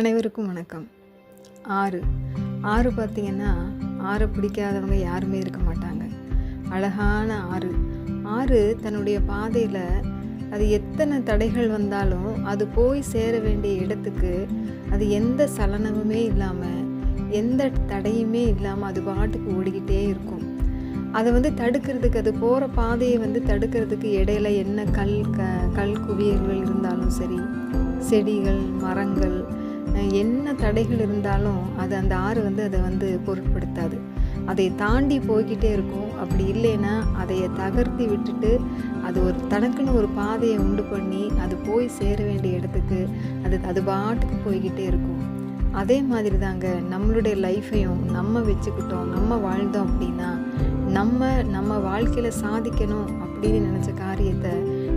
அனைவருக்கும் வணக்கம். ஆறு. ஆறு பார்த்திங்கன்னா ஆறை பிடிக்காதவங்க யாருமே இருக்க மாட்டாங்க. அழகான ஆறு. ஆறு தன்னுடைய பாதையில் அது எத்தனை தடைகள் வந்தாலும் அது போய் சேர வேண்டிய இடத்துக்கு அது எந்த சலனமுமே இல்லாமல் எந்த தடையுமே இல்லாமல் அது பாட்டுக்கு ஓடிக்கிட்டே இருக்கும். அதை வந்து தடுக்கிறதுக்கு அது போகிற பாதையை வந்து தடுக்கிறதுக்கு இடையில என்ன கல் க கல் குவியல்கள் இருந்தாலும் சரி செடிகள் மரங்கள் என்ன தடைகள் இருந்தாலும் அது அந்த ஆறு வந்து அதை வந்து பொருட்படுத்தாது. அதை தாண்டி போய்கிட்டே இருக்கும். அப்படி இல்லைன்னா அதையை தகர்த்தி விட்டுட்டு அது ஒரு தனக்குன்னு ஒரு பாதையை உண்டு பண்ணி அது போய் சேர வேண்டிய இடத்துக்கு அது அது பாட்டுக்கு போய்கிட்டே இருக்கும். அதே மாதிரி தாங்க நம்மளுடைய லைஃப்பையும் நம்ம வச்சுக்கிட்டோம் நம்ம வாழ்ந்தோம் அப்படின்னா நம்ம நம்ம வாழ்க்கையில் சாதிக்கணும் அப்படின்னு நினச்ச காரியத்தை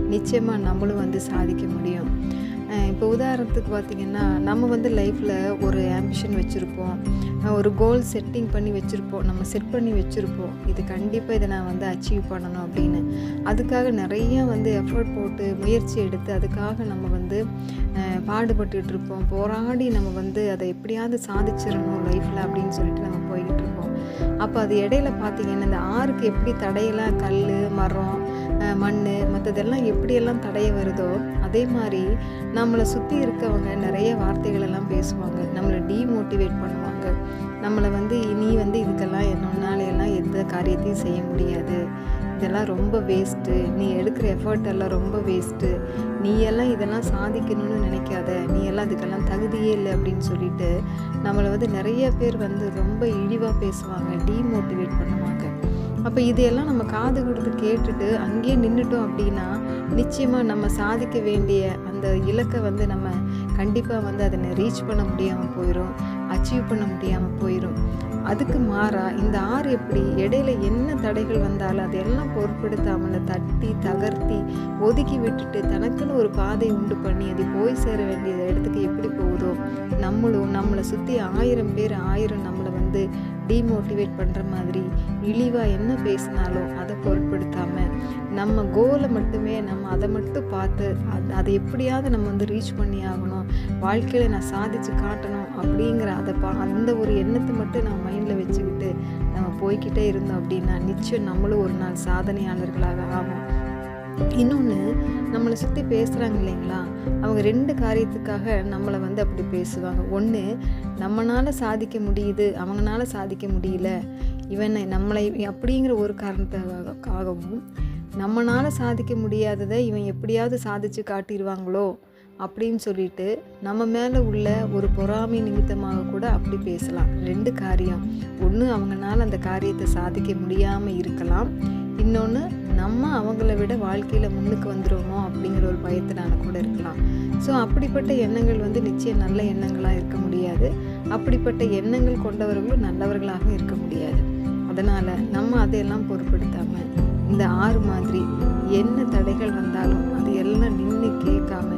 நிச்சயமாக நம்மளும் வந்து சாதிக்க முடியும். இப்போ உதாரணத்துக்கு பார்த்திங்கன்னா நம்ம வந்து லைஃப்பில் ஒரு ஆம்பிஷன் வச்சுருப்போம். ஒரு கோல் செட்டிங் பண்ணி வச்சுருப்போம். நம்ம செட் பண்ணி வச்சுருப்போம். இது கண்டிப்பாக இதை நான் வந்து அச்சீவ் பண்ணணும் அப்படின்னு. அதுக்காக நிறைய வந்து எஃபர்ட் போட்டு முயற்சி எடுத்து அதுக்காக நம்ம வந்து அஹ், இருப்போம். போராடி நம்ம வந்து அதை எப்படியாவது சாதிச்சிடணும் லைஃப்பில் அப்படின்னு சொல்லிட்டு நம்ம போய்கிட்டு இருப்போம். அப்போ அது இடையில பார்த்திங்கன்னா இந்த ஆறுக்கு எப்படி தடையெல்லாம் கல் மரம் மண் மற்றதெல்லாம் எப்படியெல்லாம் தடைய வருதோ அதே மாதிரி நம்மளை சுற்றி இருக்கவங்க நிறைய வார்த்தைகள் எல்லாம் பேசுவாங்க. நம்மளை டீமோட்டிவேட் பண்ணுவாங்க. நம்மளை வந்து நீ வந்து இதுக்கெல்லாம் என்னொன்னால எல்லாம் எந்த காரியத்தையும் செய்ய முடியாது. இதெல்லாம் ரொம்ப வேஸ்ட்டு நீ எடுக்கிற எஃபர்ட் எல்லாம் ரொம்ப வேஸ்ட்டு நீ எல்லாம் இதெல்லாம் சாதிக்கணும்னு நினைக்காத. நீ எல்லாம் இதுக்கெல்லாம் தகுதியே இல்லை அப்படின்னு சொல்லிட்டு நம்மளை வந்து நிறைய பேர் வந்து ரொம்ப இழிவாக பேசுவாங்க டீமோட்டிவேட் பண்ணுவாங்க. அப்போ இதையெல்லாம் நம்ம காது கொடுத்து கேட்டுட்டு அங்கேயே நின்றுட்டோம் அப்படின்னா நிச்சயமாக நம்ம சாதிக்க வேண்டிய அந்த இலக்கை வந்து நம்ம கண்டிப்பாக வந்து அதை ரீச் பண்ண முடியாமல் போயிடும் அச்சீவ் பண்ண முடியாமல் போயிடும் அதுக்கு மாறாக இந்த ஆறு எப்படி இடையில என்ன தடைகள் வந்தாலும் அதையெல்லாம் பொருட்படுத்தாமல் தட்டி தகர்த்தி ஒதுக்கி விட்டுட்டு தனக்குன்னு ஒரு பாதை உண்டு பண்ணி அது போய் சேர வேண்டிய இடத்துக்கு எப்படி போகுதோ நம்மளும் நம்மளை சுற்றி ஆயிரம் பேர் ஆயிரம் நம்மளை வந்து டீமோட்டிவேட் பண்ணுற மாதிரி இழிவாக என்ன பேசினாலும் அதை பொருட்படுத்தாமல் நம்ம கோலை மட்டுமே நம்ம அதை மட்டும் பார்த்து அது அதை எப்படியாவது நம்ம வந்து ரீச் பண்ணி ஆகணும். வாழ்க்கையில் நான் சாதிச்சு காட்டணும் அப்படிங்கிற அதை பா அந்த ஒரு எண்ணத்தை மட்டும் நம்ம மைண்டில் வச்சுக்கிட்டு நம்ம போய்கிட்டே இருந்தோம் அப்படின்னா நிச்சயம் நம்மளும் ஒரு நாள் சாதனையாளர்களாக ஆகும் இன்னொன்று நம்மளை சுற்றி பேசுகிறாங்க இல்லைங்களா? அவங்க ரெண்டு காரியத்துக்காக நம்மளை வந்து அப்படி பேசுவாங்க. ஒன்று நம்மளால் சாதிக்க முடியுது அவங்களால சாதிக்க முடியல. இவனை நம்மளை அப்படிங்கிற ஒரு காரணத்துக்காகவும் நம்மளால் சாதிக்க முடியாததை இவன் எப்படியாவது சாதிச்சு காட்டிடுவாங்களோ அப்படின்னு சொல்லிட்டு நம்ம மேலே உள்ள ஒரு பொறாமை நிமித்தமாக கூட அப்படி பேசலாம். ரெண்டு காரியம். ஒன்று அவங்களால அந்த காரியத்தை சாதிக்க முடியாமல் இருக்கலாம். இன்னொன்று நம்ம அவங்கள விட வாழ்க்கையில் முன்னுக்கு வந்துடுவோமோ அப்படிங்கிற ஒரு பயத்தினால கூட இருக்கலாம். ஸோ அப்படிப்பட்ட எண்ணங்கள் வந்து நிச்சயம் நல்ல எண்ணங்களாக இருக்க முடியாது. அப்படிப்பட்ட எண்ணங்கள் கொண்டவர்களும் நல்லவர்களாக இருக்க முடியாது. அதனால் நம்ம அதையெல்லாம் பொருட்படுத்தாமல் இந்த ஆறு மாதிரி என்ன தடைகள் வந்தாலும் அது எல்லாம் நின்று கேட்காம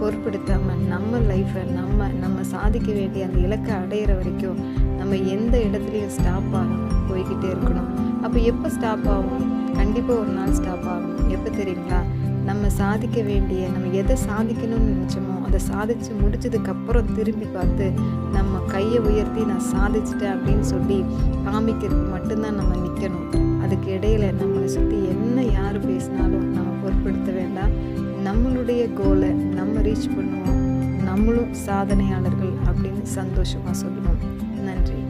பொருட்படுத்தாமல் நம்ம லைஃப்பை நம்ம நம்ம சாதிக்க வேண்டிய அந்த இலக்கை அடையிற வரைக்கும் நம்ம எந்த இடத்துலையும் ஸ்டாப் ஆகாமல் போய்கிட்டே இருக்கணும். அப்போ எப்போ ஸ்டாப் ஆகும்? கண்டிப்பாக ஒரு நாள் ஸ்டாப் ஆகும். எப்போ தெரியுங்களா? நம்ம சாதிக்க வேண்டிய நம்ம எதை சாதிக்கணும்னு நினச்சோமோ அதை சாதிச்சு முடிச்சதுக்கப்புறம் திரும்பி பார்த்து நம்ம கையை உயர்த்தி நான் சாதிச்சிட்டேன் அப்படின்னு சொல்லி காமிக்கிறதுக்கு மட்டும்தான் நம்ம நிற்கணும் அதுக்கு இடையில நம்மளை சுற்றி என்ன யார் பேசினாலும் நம்ம பொருட்படுத்த வேண்டாம். நம்மளுடைய கோலை நம்ம ரீச் பண்ணுவோம். நம்மளும் சாதனையாளர்கள் அப்படின்னு சந்தோஷமாக சொல்லணும் நன்றி.